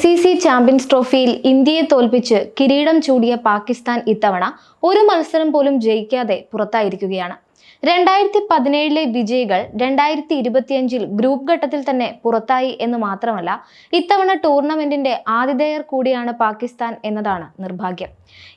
C C champions ട്രോഫിയിൽ ഇന്ത്യയെ തോൽപ്പിച്ച് കിരീടം ചൂടിയ പാകിസ്ഥാൻ ഇത്തവണ ഒരു മത്സരം പോലും ജയിക്കാതെ പുറത്തായിരിക്കുകയാണ്. രണ്ടായിരത്തി പതിനേഴിലെ വിജയികൾ രണ്ടായിരത്തി ഇരുപത്തിയഞ്ചിൽ ഗ്രൂപ്പ് ഘട്ടത്തിൽ തന്നെ പുറത്തായി എന്ന് മാത്രമല്ല ഇത്തവണ ടൂർണമെന്റിന്റെ ആതിഥേയർ കൂടിയാണ് പാകിസ്ഥാൻ എന്നതാണ് നിർഭാഗ്യം.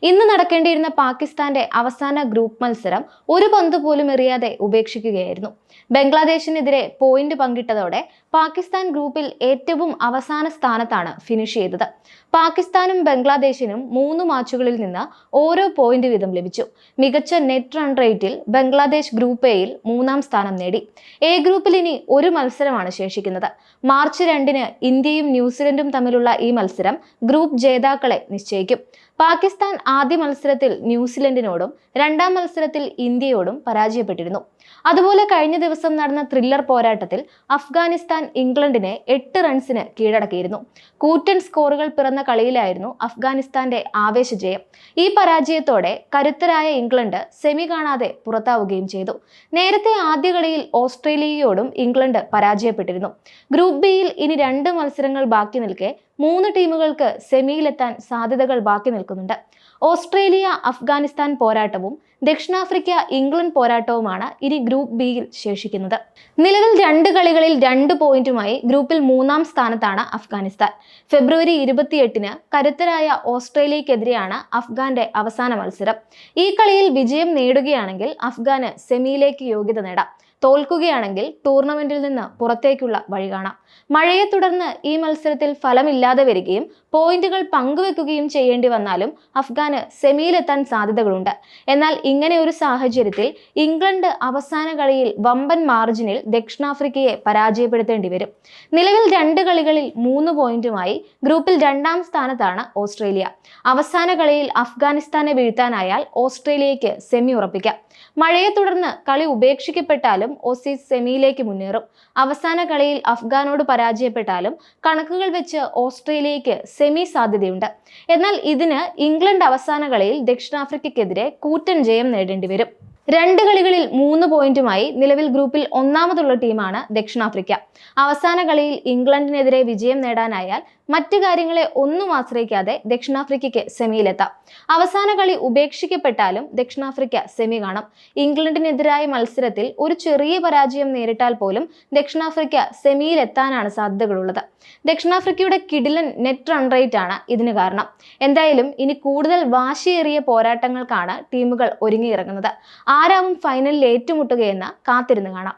ഇന്ന് നടക്കേണ്ടിയിരുന്ന പാകിസ്ഥാന്റെ അവസാന ഗ്രൂപ്പ് മത്സരം ഒരു പന്ത് പോലും എറിയാതെ ഉപേക്ഷിക്കുകയായിരുന്നു. ബംഗ്ലാദേശിനെതിരെ പോയിന്റ് പങ്കിട്ടതോടെ പാകിസ്ഥാൻ ഗ്രൂപ്പിൽ ഏറ്റവും അവസാന സ്ഥാനത്താണ് ഫിനിഷ് ചെയ്തത്. പാകിസ്ഥാനും ബംഗ്ലാദേശിനും മൂന്ന് മാച്ചുകളിൽ നിന്ന് ഓരോ പോയിന്റ് വീതം ലഭിച്ചു. മികച്ച നെറ്റ് റൺ റേറ്റിൽ ബംഗ്ലാദേശ് ഗ്രൂപ്പ് എയിൽ മൂന്നാം സ്ഥാനം നേടി. എ ഗ്രൂപ്പിൽ ഇനി ഒരു മത്സരമാണ് ശേഷിക്കുന്നത്. മാർച്ച് രണ്ടിന് ഇന്ത്യയും ന്യൂസിലൻഡും തമ്മിലുള്ള ഈ മത്സരം ഗ്രൂപ്പ് ജേതാക്കളെ നിശ്ചയിക്കും. പാകിസ്ഥാൻ ആദ്യ മത്സരത്തിൽ ന്യൂസിലൻഡിനോടും രണ്ടാം മത്സരത്തിൽ ഇന്ത്യയോടും പരാജയപ്പെട്ടിരുന്നു. അതുപോലെ കഴിഞ്ഞ ദിവസം നടന്ന ത്രില്ലർ പോരാട്ടത്തിൽ അഫ്ഗാനിസ്ഥാൻ ഇംഗ്ലണ്ടിനെ എട്ട് റൺസിന് കീഴടക്കിയിരുന്നു. കൂറ്റൻ സ്കോറുകൾ പിറന്ന കളിയിലായിരുന്നു അഫ്ഗാനിസ്ഥാന്റെ ആവേശ ജയം ഈ പരാജയത്തോടെ കരുത്തരായ ഇംഗ്ലണ്ട് സെമി കാണാതെ പുറത്താവുകയും ചെയ്തു. നേരത്തെ ആദ്യ കളിയിൽ ഓസ്ട്രേലിയയോടും ഇംഗ്ലണ്ട് പരാജയപ്പെട്ടിരുന്നു. ഗ്രൂപ്പ് ബിയിൽ ഇനി രണ്ട് മത്സരങ്ങൾ ബാക്കി നിൽക്കെ മൂന്ന് ടീമുകൾക്ക് സെമിയിലെത്താൻ സാധ്യതകൾ ബാക്കി നിൽക്കുന്നുണ്ട് ഓസ്ട്രേലിയ അഫ്ഗാനിസ്ഥാൻ പോരാട്ടവും ദക്ഷിണാഫ്രിക്ക ഇംഗ്ലണ്ട് പോരാട്ടവുമാണ് ഇനി ഗ്രൂപ്പ് ബിയിൽ ശേഷിക്കുന്നത്. നിലവിൽ രണ്ട് കളികളിൽ രണ്ട് പോയിന്റുമായി ഗ്രൂപ്പിൽ മൂന്നാം സ്ഥാനത്താണ് അഫ്ഗാനിസ്ഥാൻ. ഫെബ്രുവരി ഇരുപത്തിയെട്ടിന് കരുത്തരായ ഓസ്ട്രേലിയക്കെതിരെയാണ് അഫ്ഗാന്റെ അവസാന മത്സരം. ഈ കളിയിൽ വിജയം നേടുകയാണെങ്കിൽ അഫ്ഗാന് സെമിയിലേക്ക് യോഗ്യത നേടാം. തോൽക്കുകയാണെങ്കിൽ ടൂർണമെന്റിൽ നിന്ന് പുറത്തേക്കുള്ള വഴി കാണാം. മഴയെ തുടർന്ന് ഈ മത്സരത്തിൽ ഫലമില്ലാതെ വരികയും പോയിന്റുകൾ പങ്കുവെക്കുകയും ചെയ്യേണ്ടി വന്നാലും അഫ്ഗാന് സെമിയിലെത്താൻ സാധ്യതകളുണ്ട്. എന്നാൽ ഇങ്ങനെ ഒരു സാഹചര്യത്തിൽ ഇംഗ്ലണ്ട് അവസാന കളിയിൽ വമ്പൻ മാർജിനിൽ ദക്ഷിണാഫ്രിക്കയെ പരാജയപ്പെടുത്തേണ്ടി വരും. നിലവിൽ രണ്ട് കളികളിൽ മൂന്ന് പോയിന്റുമായി ഗ്രൂപ്പിൽ രണ്ടാം സ്ഥാനത്താണ് ഓസ്ട്രേലിയ. അവസാന കളിയിൽ അഫ്ഗാനിസ്ഥാനെ വീഴ്ത്താനായാൽ ഓസ്ട്രേലിയയ്ക്ക് സെമി ഉറപ്പിക്കാം. മഴയെ തുടർന്ന് കളി ഉപേക്ഷിക്കപ്പെട്ടാലും ഓസീസ് സെമിയിലേക്ക് മുന്നേറും. അവസാന കളിയിൽ അഫ്ഗാനോട് പരാജയപ്പെട്ടാലും കണക്കുകൾ വെച്ച് ഓസ്ട്രേലിയയ്ക്ക് സെമി സാധ്യതയുണ്ട്. എന്നാൽ ഇതിന് ഇംഗ്ലണ്ട് അവസാന കളിയിൽ ദക്ഷിണാഫ്രിക്കയ്ക്കെതിരെ കൂറ്റൻ ജയം നേടേണ്ടി വരും. രണ്ട് കളികളിൽ മൂന്ന് പോയിന്റുമായി നിലവിൽ ഗ്രൂപ്പിൽ ഒന്നാമതുള്ള ടീമാണ് ദക്ഷിണാഫ്രിക്ക. അവസാന കളിയിൽ ഇംഗ്ലണ്ടിനെതിരെ വിജയം നേടാനായാൽ മറ്റു കാര്യങ്ങളെ ഒന്നും ആശ്രയിക്കാതെ ദക്ഷിണാഫ്രിക്കയ്ക്ക് സെമിയിലെത്താം. അവസാന കളി ഉപേക്ഷിക്കപ്പെട്ടാലും ദക്ഷിണാഫ്രിക്ക സെമി കാണും. ഇംഗ്ലണ്ടിനെതിരായ മത്സരത്തിൽ ഒരു ചെറിയ പരാജയം നേരിട്ടാൽ പോലും ദക്ഷിണാഫ്രിക്ക സെമിയിലെത്താനാണ് സാധ്യതകളുള്ളത്. ദക്ഷിണാഫ്രിക്കയുടെ കിടിലൻ നെറ്റ് റൺ റേറ്റ് ആണ് ഇതിന് കാരണം. എന്തായാലും ഇനി കൂടുതൽ വാശിയേറിയ പോരാട്ടങ്ങൾക്കാണ് ടീമുകൾ ഒരുങ്ങിയിറങ്ങുന്നത്. ആരാവും ഫൈനലിൽ ഏറ്റുമുട്ടുകയെന്ന് കാത്തിരുന്ന് കാണാം.